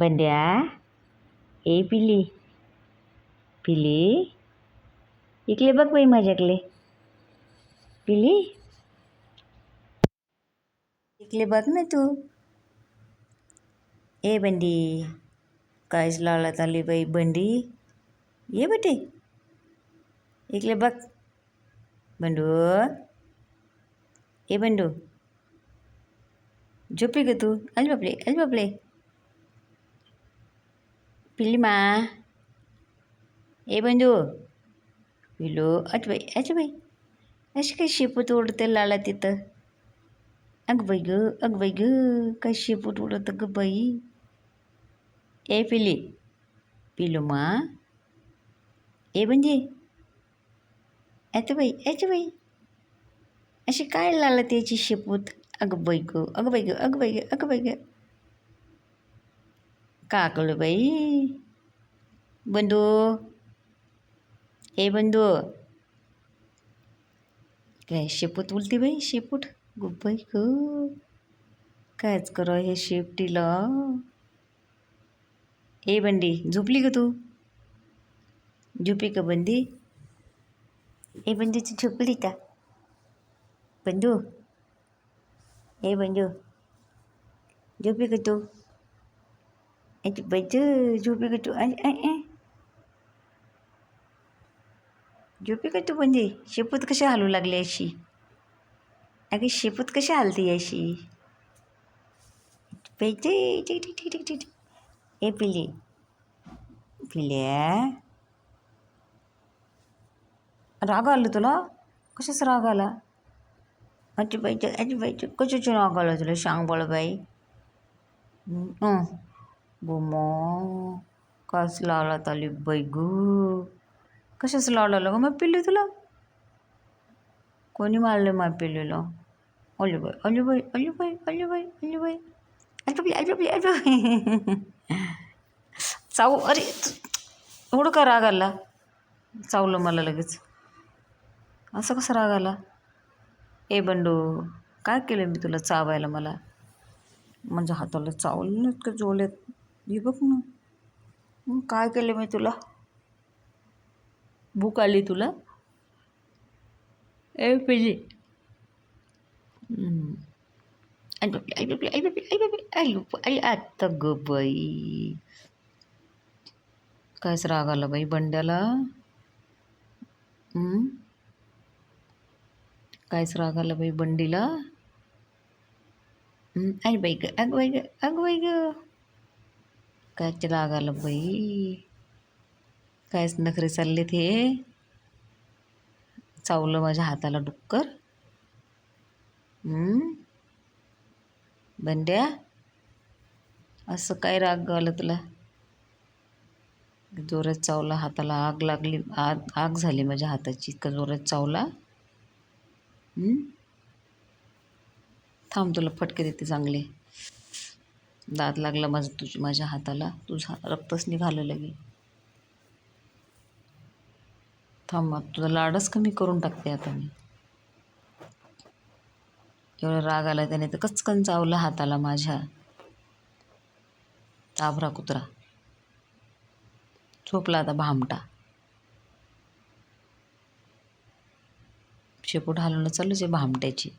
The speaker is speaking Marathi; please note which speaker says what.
Speaker 1: बंड्या ए पिली पिली इकडे बघ बाई माझ्याकडे पिली इकडे बघ ना तू ए बंडी कायच लावलात आली बाई बंडी ये बेटे इकडे बघ बंडू ए बंडू झोपी ग तू अल बापले अल बापले पिल्ली मा ए बंडू पिलो अच बाई अच बाई अशी काय शेपूट उडते लाला तिथं अग बाई ग अग बाई ग काय शेपूट उडत ग बाई ए पिली पिलो मा ए म्हणजे अच बाई अच बाई अशी काय लाला त्याची शेपूत अगं बाई ग अगं बाई ग अगं बाई ग अगं बाई ग काकलं बाई. बंधू. ए बंधू. काय शेपूट उलती बाई शेपूट? गुब्बाई ग. कायच करा हे शेपटीला? ए बंडी झोपली ग तू? झोपी का बंदी ए बंदीची झोपली का? बंधू. ए बंधू. झोपी का तू? बंधू झोपी का तू आय आय आय झोपी का तू बंदी शेपूत कशी हालू लागली अशी अगे शेपूत कशी हालती अशी पैसे ठीक ठीक ठीक ठीक ठीक ए पिले पिल्या राग आलं तुला कशाच राग आला अजी बाईचे अजी बाईचे कशाचे राग आला तुला सांग बळ बाई बोमो कस लावला ताली बैगू गू. कशाच लावला ग? मग पिल्ली तुला? कोणी मारलं मग पिल्लीला? अली बाई अली बाई अली बाई अली बाई अली अजबी अजबी चाऊ अरे एवढं का राग आला? चावलं मला लगेच. असं कसं राग आला? ए बंडू काय केलं मी तुला चावायला मला? म्हणजे हाताला चावलं इतकं जोलेत हे बघ ना. काय केलं मी तुला? भूक आली तुला? ए पिली आई बापली आई बापली आई बापली आई बापली आई आई आत्ता ग बाई. कायच राग आला बाई बंड्याला. कायच राग आला बाई बंडीला. आई बाई ग अग बाई ग अग बाई ग. कायच राग आलं बाई? कायच नखरे चालले ते चावलं माझ्या हाताला डुक्कर. बंड्या असं काय राग आलं तुला जोरात चावला हाताला आग लागली आग आग झाली माझ्या हाताची इतका जोरात चावला. थांब तुला फटके देते चांगले. दात लागला माझं तुझ माझ्या हाताला. तुझा रक्तच निघालं लगे थांब तुझा लाडच कमी करून टाकते आता मी. एवढा राग आला त्याने तर कचकन चावला हाताला माझ्या. चाभरा कुत्रा. झोपला आता भामटा. शेपूट हलवणं चालूच आहे भामट्याची.